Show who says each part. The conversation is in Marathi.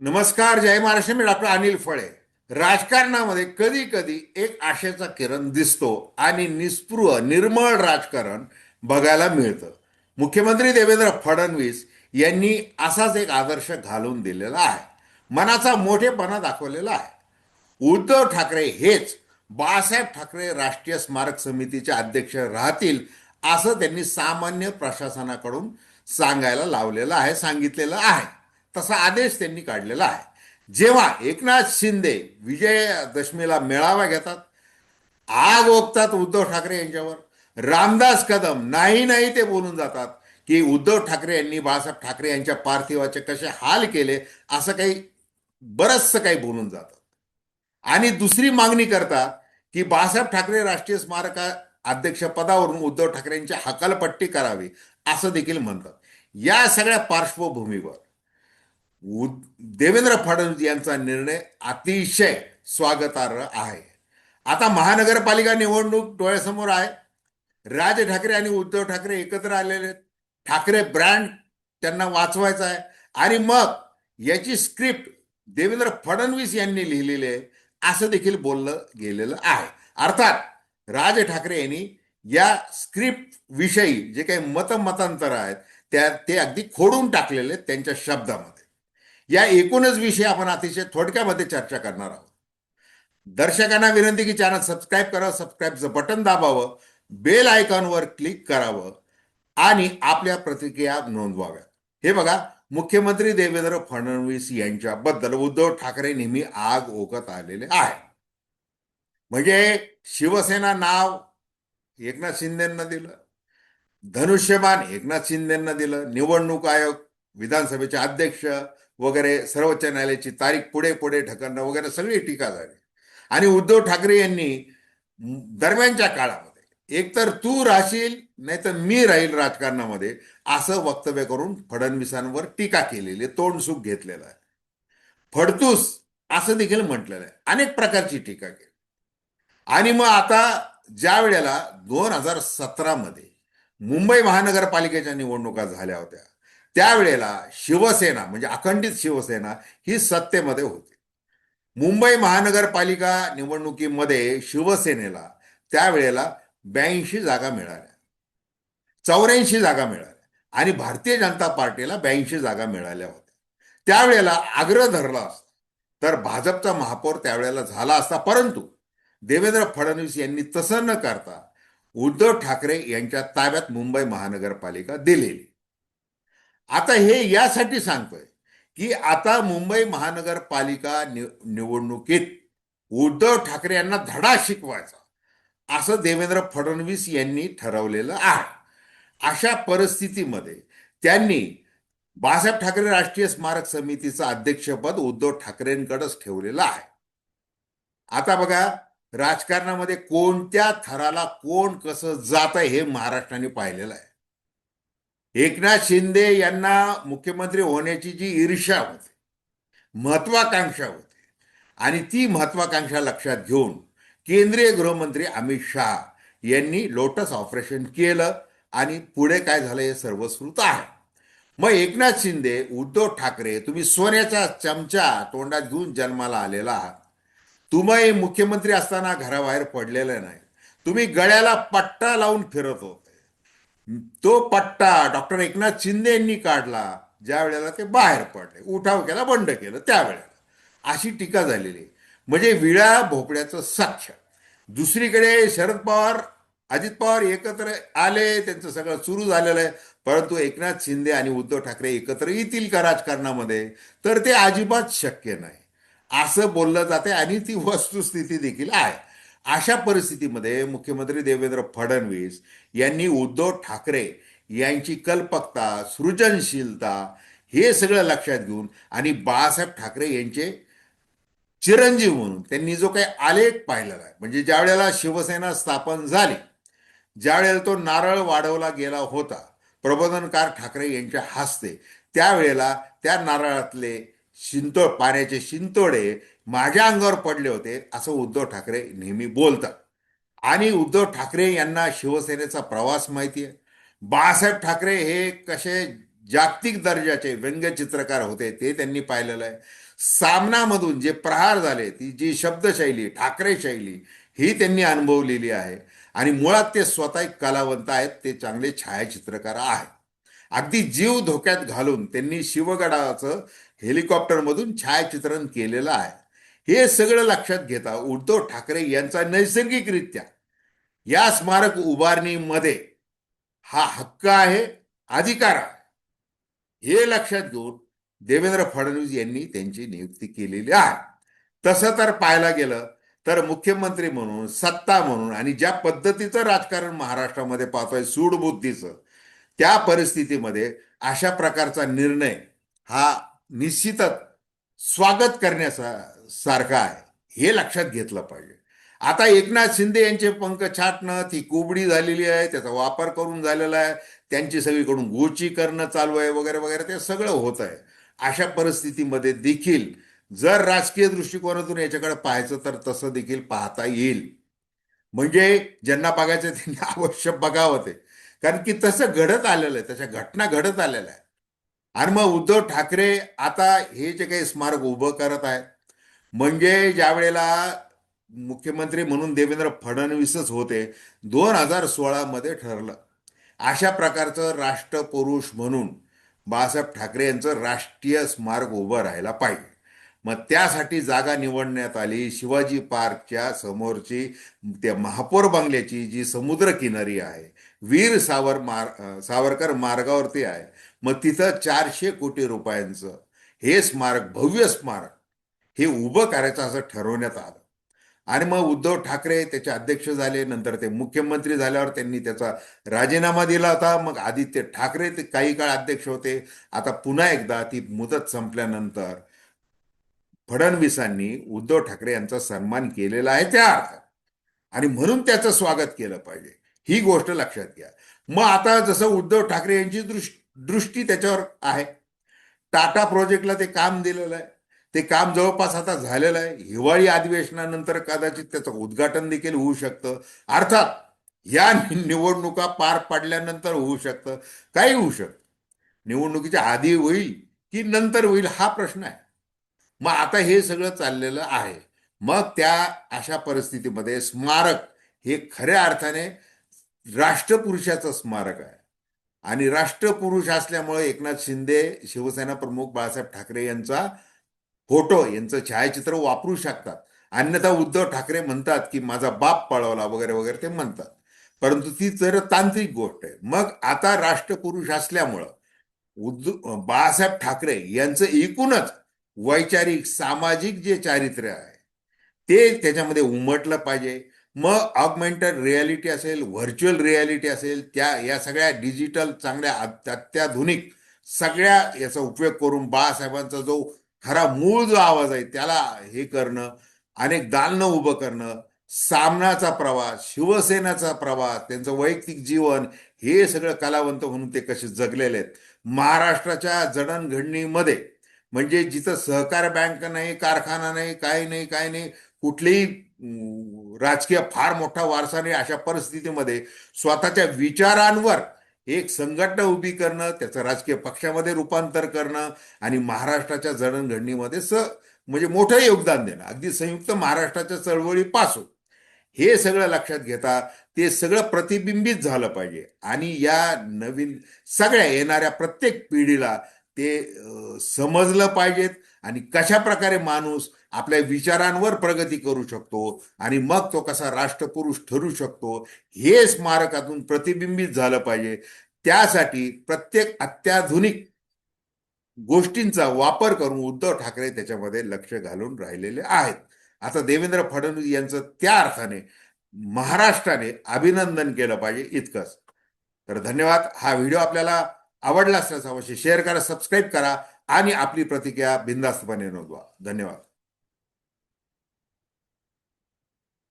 Speaker 1: नमस्कार जय महाराष्ट्र. मी डॉक्टर अनिल फळे. राजकारणामध्ये कधी कधी एक आशेचा किरण दिसतो आणि निस्पृह निर्मळ राजकारण बघायला मिळतं. मुख्यमंत्री देवेंद्र फडणवीस यांनी असाच एक आदर्श घालून दिलेला आहे. मनाचा मोठेपणा दाखवलेला आहे. उद्धव ठाकरे हेच बाळासाहेब ठाकरे राष्ट्रीय स्मारक समितीचे अध्यक्ष राहतील असं त्यांनी सामान्य प्रशासनाकडून सांगायला लावलेलं आहे सांगितलेलं आहे. तसा आदेश त्यांनी काढलेला आहे. जेव्हा एकनाथ शिंदे विजयदशमीला मेळावा घेतात आग ओकतात उद्धव ठाकरे यांच्यावर. रामदास कदम नाही नाही ते बोलून जातात की उद्धव ठाकरे यांनी बाळासाहेब ठाकरे यांच्या पार्थिवाचे कसे हाल केले असं काही बरचसं काही बोलून जातात. आणि दुसरी मागणी करतात की बाळासाहेब ठाकरे राष्ट्रीय स्मारक अध्यक्षपदावरून उद्धव ठाकरेंची हकालपट्टी करावी असं देखील म्हणतात. या सगळ्या पार्श्वभूमीवर देवेंद्र फडणवीस यांचा निर्णय अतिशय स्वागतार्ह आहे. आता महानगरपालिका निवडणूक डोळ्यासमोर आहे. राज ठाकरे आणि उद्धव ठाकरे एकत्र आलेले आहेत. ठाकरे ब्रँड त्यांना वाचवायचा आहे. आणि मग याची स्क्रिप्ट देवेंद्र फडणवीस यांनी लिहिलेली आहे असं देखील बोललं गेलेलं आहे. अर्थात राज ठाकरे यांनी या स्क्रिप्ट विषयी जे काही मतमतांतर आहेत त्या ते अगदी खोडून टाकलेले त्यांच्या शब्दामध्ये. या एकूणच विषयी आपण अतिशय थोडक्यामध्ये चर्चा करणार आहोत. दर्शकांना विनंती की चॅनल सबस्क्राईब करा सबस्क्राईबचं बटन दाबावं बेल आयकॉनवर क्लिक करावं आणि आपल्या प्रतिक्रिया नोंदवाव्या हे बघा मुख्यमंत्री देवेंद्र फडणवीस यांच्याबद्दल उद्धव ठाकरे नेहमी आग ओकत आलेले आहे. म्हणजे शिवसेना नाव एकनाथ शिंदेंना दिलं धनुष्यबाण एकनाथ शिंदेंना दिलं निवडणूक आयोग विधानसभेचे अध्यक्ष वगैरे सर्वोच्च न्यायालयाची तारीख पुढे पुढे ढकलणं वगैरे सगळी टीका झाली. आणि उद्धव ठाकरे यांनी दरम्यानच्या काळामध्ये एकतर तू राहशील नाही तर मी राहील राजकारणामध्ये असं वक्तव्य करून फडणवीसांवर टीका केलेली आहे, तोंड सुख घेतलेलं आहे. फडतूस असं देखील म्हटलेलं आहे. अनेक प्रकारची टीका केली. आणि मग आता ज्या वेळेला दोन हजार सतरामध्ये मुंबई महानगरपालिकेच्या निवडणुका झाल्या होत्या त्यावेळेला शिवसेना म्हणजे अखंडित शिवसेना ही सत्तेमध्ये होती. मुंबई महानगरपालिका निवडणुकीमध्ये शिवसेनेला त्यावेळेला ब्याऐंशी जागा मिळाल्या. चौऱ्याऐंशी जागा मिळाल्या. आणि भारतीय जनता पार्टीला ब्याऐंशी जागा मिळाल्या होत्या. त्यावेळेला आग्रह धरला असता. तर भाजपचा महापौर त्यावेळेला झाला असता. परंतु देवेंद्र फडणवीस यांनी तसं न करता उद्धव ठाकरे यांच्या ताब्यात मुंबई महानगरपालिका दिलेली. आता हे यासाठी सांगतोय की आता मुंबई महानगरपालिका निवडणुकीत उद्धव ठाकरे यांना धडा शिकवायचा असं देवेंद्र फडणवीस यांनी ठरवलेलं आहे. अशा परिस्थितीमध्ये त्यांनी बाळासाहेब ठाकरे राष्ट्रीय स्मारक समितीचं अध्यक्षपद उद्धव ठाकरेंकडेच ठेवलेलं आहे. आता बघा राजकारणामध्ये कोणत्या थराला कोण कसं जात आहे हे महाराष्ट्राने पाहिलेलं आहे. एकनाथ शिंदे यांना मुख्यमंत्री होण्याची जी ईर्ष्या होती महत्वाकांक्षा होती आणि ती महत्वाकांक्षा लक्षात घेऊन केंद्रीय गृहमंत्री अमित शहा यांनी लोटस ऑपरेशन केलं आणि पुढे काय झालं हे सर्वश्रुत आहे. मग एकनाथ शिंदे उद्धव ठाकरे तुम्ही सोन्याचा चमचा तोंडात घेऊन जन्माला आलेला आहात. तुम्ही मुख्यमंत्री असताना घराबाहेर पडलेले नाही. तुम्ही गळ्याला पट्टा लावून फिरत होत. तो पट्टा डॉक्टर एकनाथ शिंदे यांनी काढला ज्या वेळेला ते बाहेर पडले. उठाव केला बंड केलं त्यावेळेला अशी टीका झालेली. म्हणजे विळा भोपळ्याचं साक्ष. दुसरीकडे शरद पवार अजित पवार एकत्र आले त्यांचं सगळं सुरू झालेलं आहे. परंतु एकनाथ शिंदे आणि उद्धव ठाकरे एकत्र येतील का राजकारणामध्ये? तर ते अजिबात शक्य नाही. असं बोललं जाते आणि ती वस्तुस्थिती देखील आहे. अशा परिस्थितीमध्ये मुख्यमंत्री देवेंद्र फडणवीस यांनी उद्धव ठाकरे यांची कल्पकता सृजनशीलता हे सगळं लक्षात घेऊन आणि बाळासाहेब ठाकरे यांचे चिरंजीव म्हणून त्यांनी जो काही आलेख पाहिलेला आहे म्हणजे ज्या वेळेला शिवसेना स्थापन झाली ज्या वेळेला तो नारळ वाढवला गेला होता प्रबोधनकार ठाकरे यांच्या हस्ते त्यावेळेला त्या नारळातले शिंतोड पाण्याचे शिंतोडे माझ्या अंगावर पडले होते असं उद्धव ठाकरे नेहमी बोलतात. आणि उद्धव ठाकरे यांना शिवसेनेचा प्रवास माहिती आहे. बाळासाहेब ठाकरे हे कसे जागतिक दर्जाचे व्यंगचित्रकार होते ते त्यांनी पाहिलेलं आहे. सामनामधून जे प्रहार झाले ती जी शब्दशैली ठाकरे शैली ही त्यांनी अनुभवलेली आहे. आणि मुळात ते स्वतः एक कलावंत आहेत ते चांगले छायाचित्रकार आहेत. अगदी जीव धोक्यात घालून त्यांनी शिवगडाचं हेलिकॉप्टरमधून छायाचित्रण केलेलं आहे. हे सगळं लक्षात घेता उद्धव ठाकरे यांचा नैसर्गिकरित्या या स्मारक उभारणीमध्ये हा हक्क आहे अधिकार आहे. हे लक्षात घेऊन देवेंद्र फडणवीस यांनी त्यांची नियुक्ती केलेली आहे. तसं तर पाहायला गेलं तर मुख्यमंत्री म्हणून सत्ता म्हणून आणि ज्या पद्धतीचं राजकारण महाराष्ट्रामध्ये पाहतोय सूडबुद्धीचं त्या परिस्थितीमध्ये अशा प्रकारचा निर्णय हा निश्चितच स्वागत करण्याचा सारखं आहे. हे लक्षात घेतलं पाहिजे. आता एकनाथ शिंदे यांचे पंख छाटणं ती कोबडी झालेली आहे त्याचा वापर करून झालेला आहे त्यांची सगळीकडून गोची करणं चालू आहे वगैरे वगैरे ते सगळं होत आहे. अशा परिस्थितीमध्ये देखील जर राजकीय दृष्टिकोनातून याच्याकडे पाहायचं तर तसं देखील पाहता येईल. म्हणजे ज्यांना बघायचं त्यांनी अवश्य बघावं ते. कारण की तसं घडत आलेलं आहे तशा घटना घडत आलेल्या आहे आणि मग उद्धव ठाकरे आता हे जे काही स्मारक उभं करत आहेत म्हणजे ज्या वेळेला मुख्यमंत्री म्हणून देवेंद्र फडणवीसच होते दोन हजार सोळामध्ये ठरलं. अशा प्रकारचं राष्ट्रपुरुष म्हणून बाळासाहेब ठाकरे यांचं राष्ट्रीय स्मारक उभं राहायला पाहिजे. मग त्यासाठी जागा निवडण्यात आली शिवाजी पार्कच्या समोरची त्या महापौर बंगल्याची जी समुद्र किनारी आहे वीर सावर मार सावरकर मार्गावरती आहे. मग तिथं चारशे कोटी रुपयांचं हे स्मारक भव्य स्मारक हे उभं करायचं असं ठरवण्यात आलं. आणि मग उद्धव ठाकरे त्याचे अध्यक्ष झाले नंतर ते मुख्यमंत्री झाल्यावर त्यांनी त्याचा राजीनामा दिला होता. मग आदित्य ठाकरे ते काही काळ अध्यक्ष होते. आता पुन्हा एकदा ती मुदत संपल्यानंतर फडणवीसांनी उद्धव ठाकरे यांचा सन्मान केलेला आहे त्या अर्थात. आणि म्हणून त्याचं स्वागत केलं पाहिजे. ही गोष्ट लक्षात घ्या. मग आता जसं उद्धव ठाकरे यांची दृष्टी दृष्टी त्याच्यावर आहे. टाटा प्रोजेक्टला ते काम दिलेलं आहे. ते काम जवळपास आता झालेलं आहे. हिवाळी अधिवेशनानंतर कदाचित त्याचं उद्घाटन देखील होऊ शकतं. अर्थात या निवडणुका पार पडल्यानंतर होऊ शकतं. काही होऊ शकतं. निवडणुकीच्या आधी होईल की नंतर होईल हा प्रश्न आहे. मग आता हे सगळं चाललेलं आहे. मग त्या अशा परिस्थितीमध्ये स्मारक हे खऱ्या अर्थाने राष्ट्रपुरुषाचं स्मारक आहे. आणि राष्ट्रपुरुष असल्यामुळे एकनाथ शिंदे शिवसेना प्रमुख बाळासाहेब ठाकरे यांचा फोटो यांचं छायाचित्र वापरू शकतात. अन्यथा उद्धव ठाकरे म्हणतात की माझा बाप पळवला वगैरे वगैरे ते म्हणतात. परंतु ती जर तांत्रिक गोष्ट आहे. मग आता राष्ट्रपुरुष असल्यामुळं उद्धव बाळासाहेब ठाकरे यांचं एकूणच वैचारिक सामाजिक जे चारित्र्य आहे ते त्याच्यामध्ये उमटलं पाहिजे. मग ऑगमेंटेड रियालिटी असेल व्हर्च्युअल रियालिटी असेल त्या या सगळ्या डिजिटल चांगल्या अत्याधुनिक सगळ्या याचा उपयोग करून बाळासाहेबांचा जो खरा मूळ जो आवाज आहे त्याला हे करणं अनेक दालनं उभं करणं सामनाचा प्रवास शिवसेनाचा प्रवास त्यांचं वैयक्तिक जीवन हे सगळं कलावंत म्हणून ते कसे जगलेले आहेत. महाराष्ट्राच्या जडणघडणीमध्ये म्हणजे जिथं सहकार बँक नाही कारखाना नाही काही नाही काही नाही कुठलीही राजकीय फार मोठा वारसा नाही अशा परिस्थितीमध्ये स्वतःच्या विचारांवर एक संघटना उभी करणं त्याचं राजकीय पक्षामध्ये रूपांतर करणं आणि महाराष्ट्राच्या जडणघडणीमध्ये स म्हणजे मोठं योगदान देणं. अगदी संयुक्त महाराष्ट्राच्या चळवळीपासून. हे सगळं लक्षात घेता ते सगळं प्रतिबिंबित झालं पाहिजे. आणि या नवीन सगळ्या येणाऱ्या प्रत्येक पिढीला ते समजलं पाहिजेत आणि कशा प्रकारे माणूस आपल्या विचारांवर प्रगती करू शकतो आणि मग तो कसा राष्ट्रपुरुष ठरू शकतो हे स्मारकातून प्रतिबिंबित झालं पाहिजे. त्यासाठी प्रत्येक अत्याधुनिक गोष्टींचा वापर करून उद्धव ठाकरे त्याच्यामध्ये लक्ष घालून राहिलेले आहेत. आता देवेंद्र फडणवीस यांचं त्या अर्थाने महाराष्ट्राने अभिनंदन केलं पाहिजे इतकंच. तर धन्यवाद. हा व्हिडिओ आपल्याला आवडला असल्यास अवश्य शेअर करा सबस्क्राईब करा आणि आपली प्रतिक्रिया बिंदास्तपणे नोंदवा. धन्यवाद.